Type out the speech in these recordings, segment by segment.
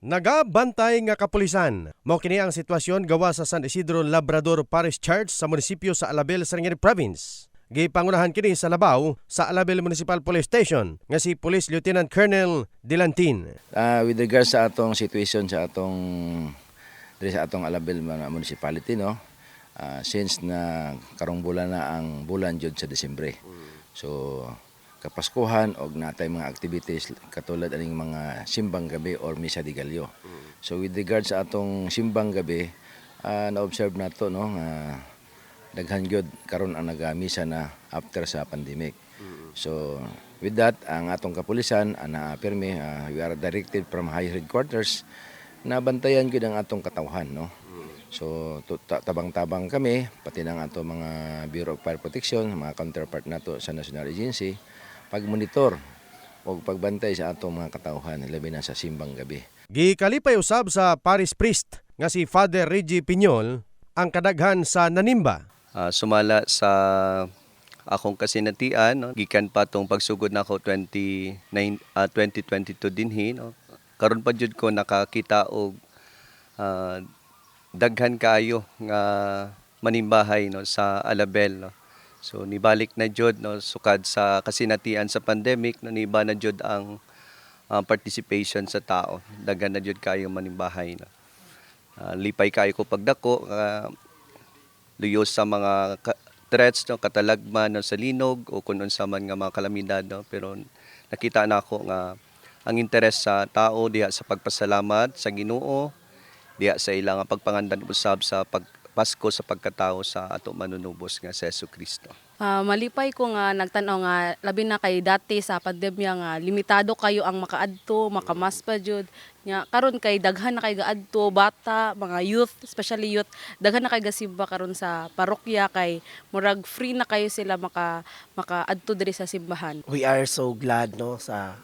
Nagabantay nga kapulisan. Mao kini ang sitwasyon gawa sa San Isidro Labrador Parish Church sa munisipyo sa Alabel, Sarangani Province. Gipangunahan kini sa Labaw sa Alabel Municipal Police Station nga si Police Lieutenant Colonel Dilantin. Ah, with regards sa atong situation sa atong sa atong Alabel municipality no. ah, since na karong bulan na ang bulan jud sa Disyembre. So kapaskuhan og natay mga activities katulad aning mga simbang gabi or misa de gallo. So with regards sa atong simbang gabi, ah, na-observe nato no nga daghan gyud karon ang nagamisa na after sa pandemic. So with that ang atong kapulisan ana pirmi ah, we are directed from high headquarters na bantayan gyud ang atong katawhan no. So tabang-tabang kami pati ng ato mga Bureau of Fire Protection, mga counterpart nato sa National Agency pagmonitor o pagbantay sa atong mga katawhan labi na sa simbang gabi. Gikalipay usab sa Parish Priest nga si Father Reggie Piñol ang kadaghan sa nanimba. Ah, sumala sa akong kasinatian no gikan pa tong pagsugod nako 29 ah, 2022 dinhi no karon pa jud ko nakakita og ah, daghan kaayo nga manimbahay no sa Alabel no so nibalik na jud no sukad sa kasinatian sa pandemic no niba na jud ang ah, participation sa tao. Daghan na jud kayo manimbahay no. Ah, lipay kayo ko pagdako ah, luyos sa mga ka- threats no katalagman no, sa linog o kung unsa man nga mga kalamidad no. Pero nakita na ako nga ang interes sa tao diha sa pagpasalamat sa Ginoo diha sa ilang pagpangandan usab sa pagpasko sa pagkatao sa ato manunubos nga si Yesu Kristo. Ah, malipay ko nga nagtanaw nga labi na kay dati sa pandemya nga limitado kayo ang makaadto, makamas pa jud. Nya karon kay daghan na kay gaadto bata, mga youth, especially youth, daghan na kay gasimba karon sa parokya kay murag free na kayo sila maka makaadto diri sa simbahan. we are so glad no sa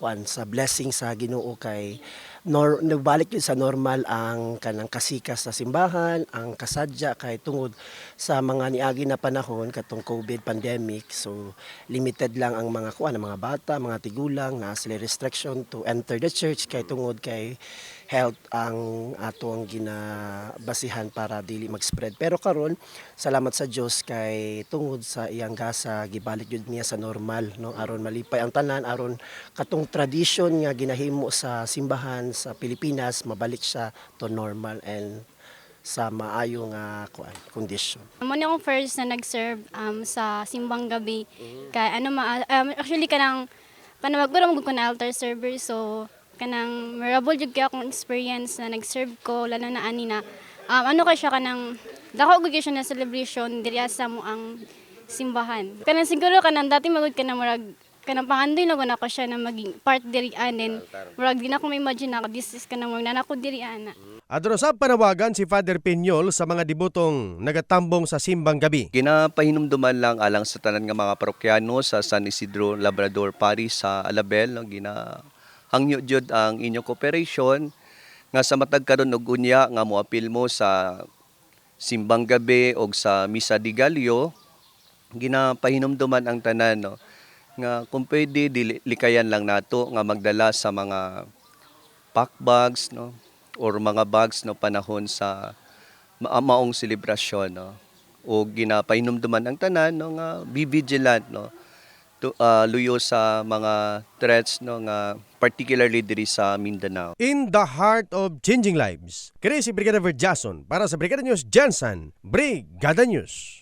kwan sa blessing sa Ginoo kay nor, nagbalik yun sa normal ang kanang kasikas sa simbahan, ang kasadya kay tungod sa mga niagi na panahon katong COVID pandemic. So limited lang ang mga kuan, mga bata, mga tigulang na sila restriction to enter the church kay tungod kay health ang ato ang ginabasihan para dili mag-spread. Pero karon salamat sa Dios kay tungod sa iyang gasa gibalik jud niya sa normal no aron malipay ang tanan aron katong tradition nga ginahimo sa simbahan sa Pilipinas mabalik siya to normal and sa maayo nga kuan condition. Amo ni akong first na nag-serve um, sa simbang gabi. Kay ano ma um, actually kanang panawag ko ramang ko na altar server so kanang memorable jud kay akong experience na nag-serve ko lalo na ani na um, ano kay siya kanang dako gud siya na celebration diri sa mo ang simbahan. Kanang siguro kanang dati magud ka na murag kanang pangandoy na ko siya na maging part diri and then murag di na ko ma-imagine na this is kanang murag na ako diri ana. Adro sa panawagan si Father Piñol sa mga dibutong nagatambong sa simbang gabi. Ginapahinumduman lang alang sa tanan nga mga parokyano sa San Isidro Labrador Parish sa Alabel no gina hangyo jud ang inyong cooperation. Nga sa matag karon og unya nga moapil mo sa simbang gabi og sa misa di Gallo ginapahinumduman ang tanan no? Nga kung pwede likayan lang nato nga magdala sa mga pack bags no? Or mga bags no panahon sa ma- maong selebrasyon no? O ginapahinumduman ang tanan no? Nga be vigilant no? To ah, luyo sa mga threats no? Nga particularly diri sa Mindanao In the heart of changing lives, kini si Brigadier Jason para sa Brigada News Jansan, Brigada News.